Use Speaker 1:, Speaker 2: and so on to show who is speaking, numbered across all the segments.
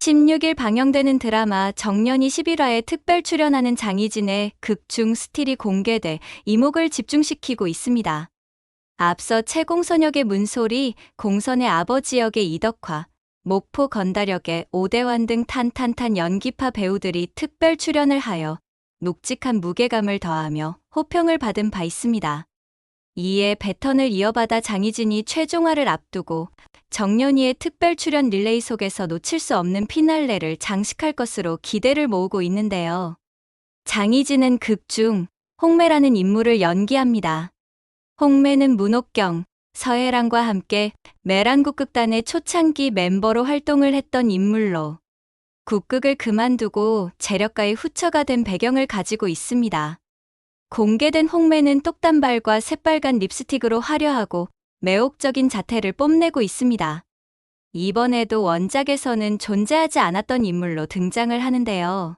Speaker 1: 16일 방영되는 드라마 정년이 11화에 특별 출연하는 장희진의 극중 스틸이 공개돼 이목을 집중시키고 있습니다. 앞서 채공선 역의 문소리, 공선의 아버지 역의 이덕화, 목포 건달역의 오대환 등 탄탄탄 연기파 배우들이 특별 출연을 하여 묵직한 무게감을 더하며 호평을 받은 바 있습니다. 이에 배턴을 이어받아 장희진이 최종화를 앞두고 정연이의 특별 출연 릴레이 속에서 놓칠 수 없는 피날레를 장식할 것으로 기대를 모으고 있는데요. 장희진은 극 중 홍매라는 인물을 연기합니다. 홍매는 문옥경, 서혜랑과 함께 매란국 극단의 초창기 멤버로 활동을 했던 인물로 국극을 그만두고 재력가의 후처가 된 배경을 가지고 있습니다. 공개된 홍매는 똑단발과 새빨간 립스틱으로 화려하고 매혹적인 자태를 뽐내고 있습니다. 이번에도 원작에서는 존재하지 않았던 인물로 등장을 하는데요.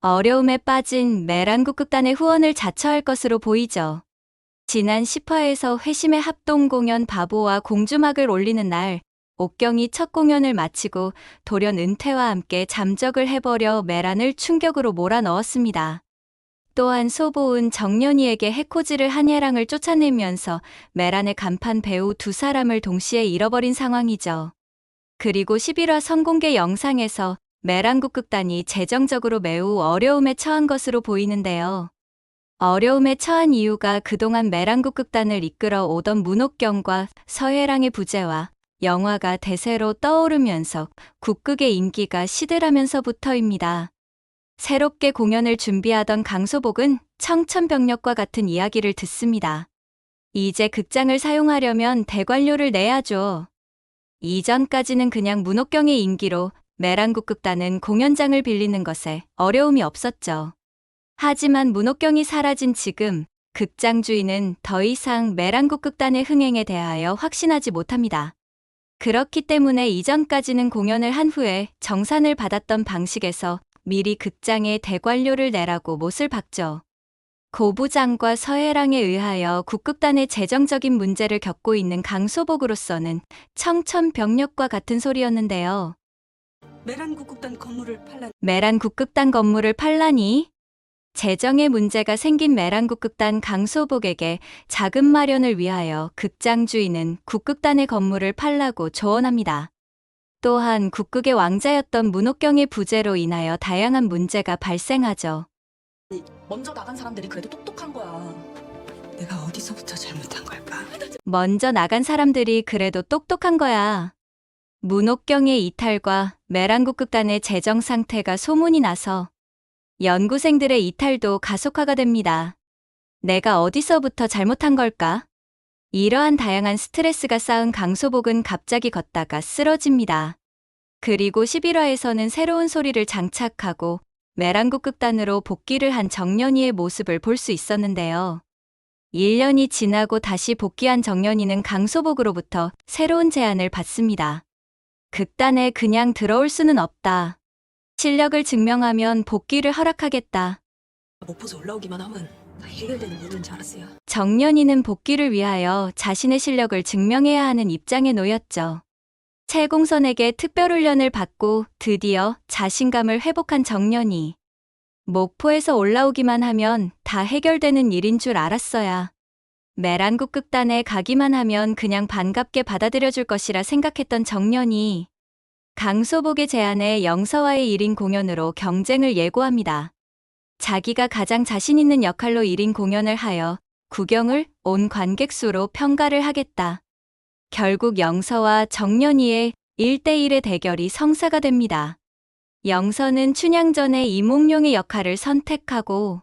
Speaker 1: 어려움에 빠진 메란국 극단의 후원을 자처할 것으로 보이죠. 지난 10화에서 회심의 합동 공연 바보와 공주막을 올리는 날, 옥경이 첫 공연을 마치고 돌연 은퇴와 함께 잠적을 해버려 메란을 충격으로 몰아넣었습니다. 또한 소보은 정연이에게 해코지를 한 예랑을 쫓아내면서 메란의 간판 배우 두 사람을 동시에 잃어버린 상황이죠. 그리고 11화 선공개 영상에서 메란 국 극단이 재정적으로 매우 어려움에 처한 것으로 보이는데요. 어려움에 처한 이유가 그동안 메란 국 극단을 이끌어 오던 문옥경과 서혜랑의 부재와 영화가 대세로 떠오르면서 국극의 인기가 시들하면서부터입니다. 새롭게 공연을 준비하던 강소복은 청천벽력과 같은 이야기를 듣습니다. 이제 극장을 사용하려면 대관료를 내야죠. 이전까지는 그냥 문옥경의 인기로 메란국 극단은 공연장을 빌리는 것에 어려움이 없었죠. 하지만 문옥경이 사라진 지금 극장 주인은 더 이상 메란국 극단의 흥행에 대하여 확신하지 못합니다. 그렇기 때문에 이전까지는 공연을 한 후에 정산을 받았던 방식에서 미리 극장에 대관료를 내라고 못을 박죠. 고부장과 서해랑에 의하여 국극단의 재정적인 문제를 겪고 있는 강소복으로서는 청천벽력과 같은 소리였는데요.
Speaker 2: 메란 국극단 건물을 팔라
Speaker 1: 메란 국극단 건물을 팔라니 재정에 문제가 생긴 메란 국극단 강소복에게 자금 마련을 위하여 극장 주인은 국극단의 건물을 팔라고 조언합니다. 또한 국극의 왕자였던 문옥경의 부재로 인하여 다양한 문제가 발생하죠.
Speaker 2: 먼저 나간 사람들이 그래도 똑똑한 거야. 내가 어디서부터 잘못한 걸까?
Speaker 1: 먼저 나간 사람들이 그래도 똑똑한 거야. 문옥경의 이탈과 메란국 극단의 재정 상태가 소문이 나서 연구생들의 이탈도 가속화가 됩니다. 내가 어디서부터 잘못한 걸까? 이러한 다양한 스트레스가 쌓은 강소복은 갑자기 걷다가 쓰러집니다. 그리고 11화에서는 새로운 소리를 장착하고 메란국 극단으로 복귀를 한 정연이의 모습을 볼 수 있었는데요. 1년이 지나고 다시 복귀한 정연이는 강소복으로부터 새로운 제안을 받습니다. 극단에 그냥 들어올 수는 없다. 실력을 증명하면 복귀를 허락하겠다.
Speaker 2: 목포서 올라오기만 하면
Speaker 1: 정연이는 복귀를 위하여 자신의 실력을 증명해야 하는 입장에 놓였죠. 채공선에게 특별훈련을 받고 드디어 자신감을 회복한 정연이. 목포에서 올라오기만 하면 다 해결되는 일인 줄 알았어야. 메란국 극단에 가기만 하면 그냥 반갑게 받아들여줄 것이라 생각했던 정연이 강소복의 제안에 영서와의 1인 공연으로 경쟁을 예고합니다. 자기가 가장 자신 있는 역할로 1인 공연을 하여 구경을 온 관객 수로 평가를 하겠다. 결국 영서와 정연이의 1대1의 대결이 성사가 됩니다. 영서는 춘향전의 이몽룡의 역할을 선택하고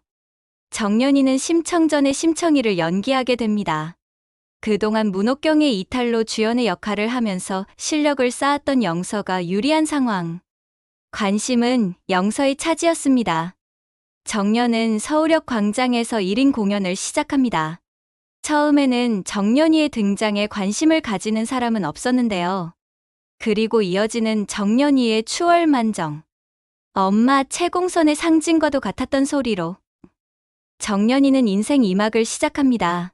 Speaker 1: 정연이는 심청전의 심청이를 연기하게 됩니다. 그동안 문옥경의 이탈로 주연의 역할을 하면서 실력을 쌓았던 영서가 유리한 상황. 관심은 영서의 차지였습니다. 정연은 서울역 광장에서 1인 공연을 시작합니다. 처음에는 정연이의 등장에 관심을 가지는 사람은 없었는데요. 그리고 이어지는 정연이의 추월만정. 엄마 채공선의 상징과도 같았던 소리로 정연이는 인생 2막을 시작합니다.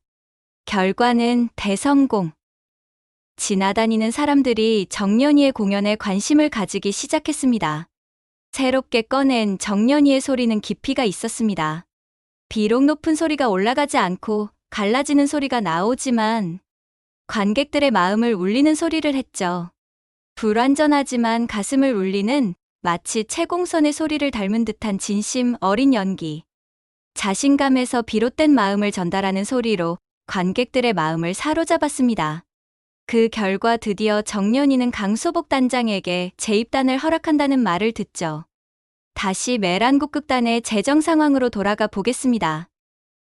Speaker 1: 결과는 대성공. 지나다니는 사람들이 정연이의 공연에 관심을 가지기 시작했습니다. 새롭게 꺼낸 정연이의 소리는 깊이가 있었습니다. 비록 높은 소리가 올라가지 않고 갈라지는 소리가 나오지만 관객들의 마음을 울리는 소리를 했죠. 불완전하지만 가슴을 울리는 마치 채공선의 소리를 닮은 듯한 진심 어린 연기. 자신감에서 비롯된 마음을 전달하는 소리로 관객들의 마음을 사로잡았습니다. 그 결과 드디어 정연이는 강소복 단장에게 재입단을 허락한다는 말을 듣죠. 다시 메란국 극단의 재정 상황으로 돌아가 보겠습니다.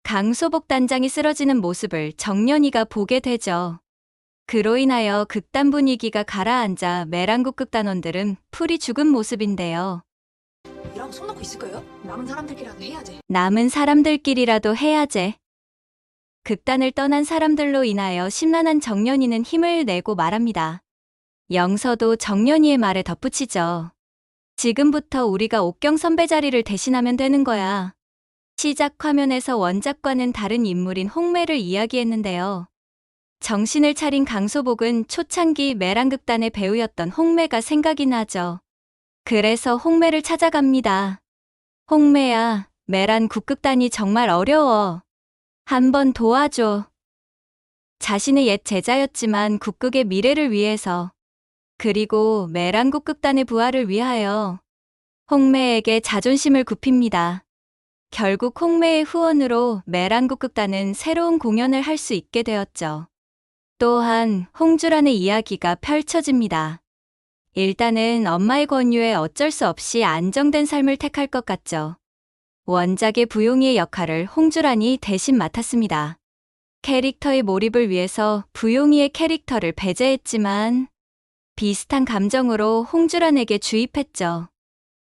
Speaker 1: 강소복 단장이 쓰러지는 모습을 정연이가 보게 되죠. 그로 인하여 극단 분위기가 가라앉아 메란국 극단원들은 풀이 죽은 모습인데요.
Speaker 2: 이러고 손 놓고 있을 거예요? 남은 사람들끼리라도 해야지.
Speaker 1: 남은 사람들끼리라도 해야제. 극단을 떠난 사람들로 인하여 심란한 정연이는 힘을 내고 말합니다. 영서도 정연이의 말에 덧붙이죠. 지금부터 우리가 옥경 선배 자리를 대신하면 되는 거야. 시작 화면에서 원작과는 다른 인물인 홍매를 이야기했는데요. 정신을 차린 강소복은 초창기 메랑극단의 배우였던 홍매가 생각이 나죠. 그래서 홍매를 찾아갑니다. 홍매야, 메란 국극단이 정말 어려워. 한번 도와줘. 자신의 옛 제자였지만 국극의 미래를 위해서, 그리고 메란 국극단의 부활을 위하여 홍매에게 자존심을 굽힙니다. 결국 홍매의 후원으로 메란 국극단은 새로운 공연을 할 수 있게 되었죠. 또한 홍주란의 이야기가 펼쳐집니다. 일단은 엄마의 권유에 어쩔 수 없이 안정된 삶을 택할 것 같죠. 원작의 부용이의 역할을 홍주란이 대신 맡았습니다. 캐릭터의 몰입을 위해서 부용이의 캐릭터를 배제했지만 비슷한 감정으로 홍주란에게 주입했죠.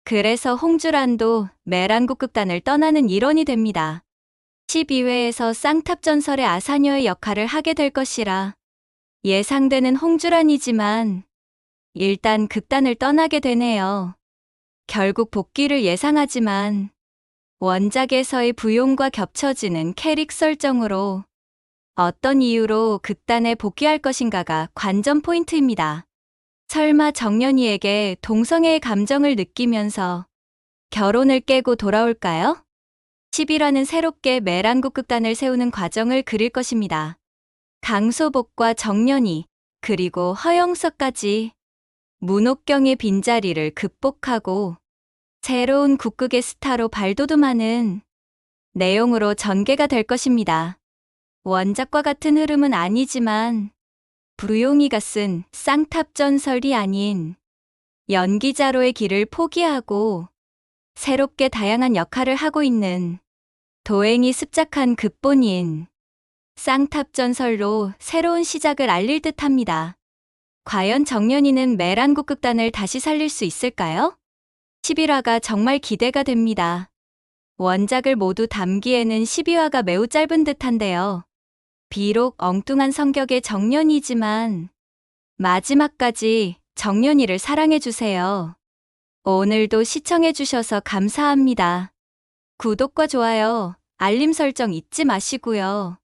Speaker 1: 그래서 홍주란도 메란국 극단을 떠나는 일원이 됩니다. 12회에서 쌍탑전설의 아사녀의 역할을 하게 될 것이라 예상되는 홍주란이지만 일단 극단을 떠나게 되네요. 결국 복귀를 예상하지만 원작에서의 부용과 겹쳐지는 캐릭 설정으로 어떤 이유로 극단에 복귀할 것인가가 관전 포인트입니다. 설마 정연이에게 동성애의 감정을 느끼면서 결혼을 깨고 돌아올까요? 10이라는 새롭게 메란국 극단을 세우는 과정을 그릴 것입니다. 강소복과 정연이 그리고 허영석까지 문옥경의 빈자리를 극복하고 새로운 국극의 스타로 발돋움하는 내용으로 전개가 될 것입니다. 원작과 같은 흐름은 아니지만 부용이가 쓴 쌍탑 전설이 아닌 연기자로의 길을 포기하고 새롭게 다양한 역할을 하고 있는 도행이 습작한 극본인 쌍탑 전설로 새로운 시작을 알릴 듯 합니다. 과연 정연이는 메란국 극단을 다시 살릴 수 있을까요? 11화가 정말 기대가 됩니다. 원작을 모두 담기에는 12화가 매우 짧은 듯한데요. 비록 엉뚱한 성격의 정연이지만 마지막까지 정연이를 사랑해주세요. 오늘도 시청해주셔서 감사합니다. 구독과 좋아요, 알림 설정 잊지 마시고요.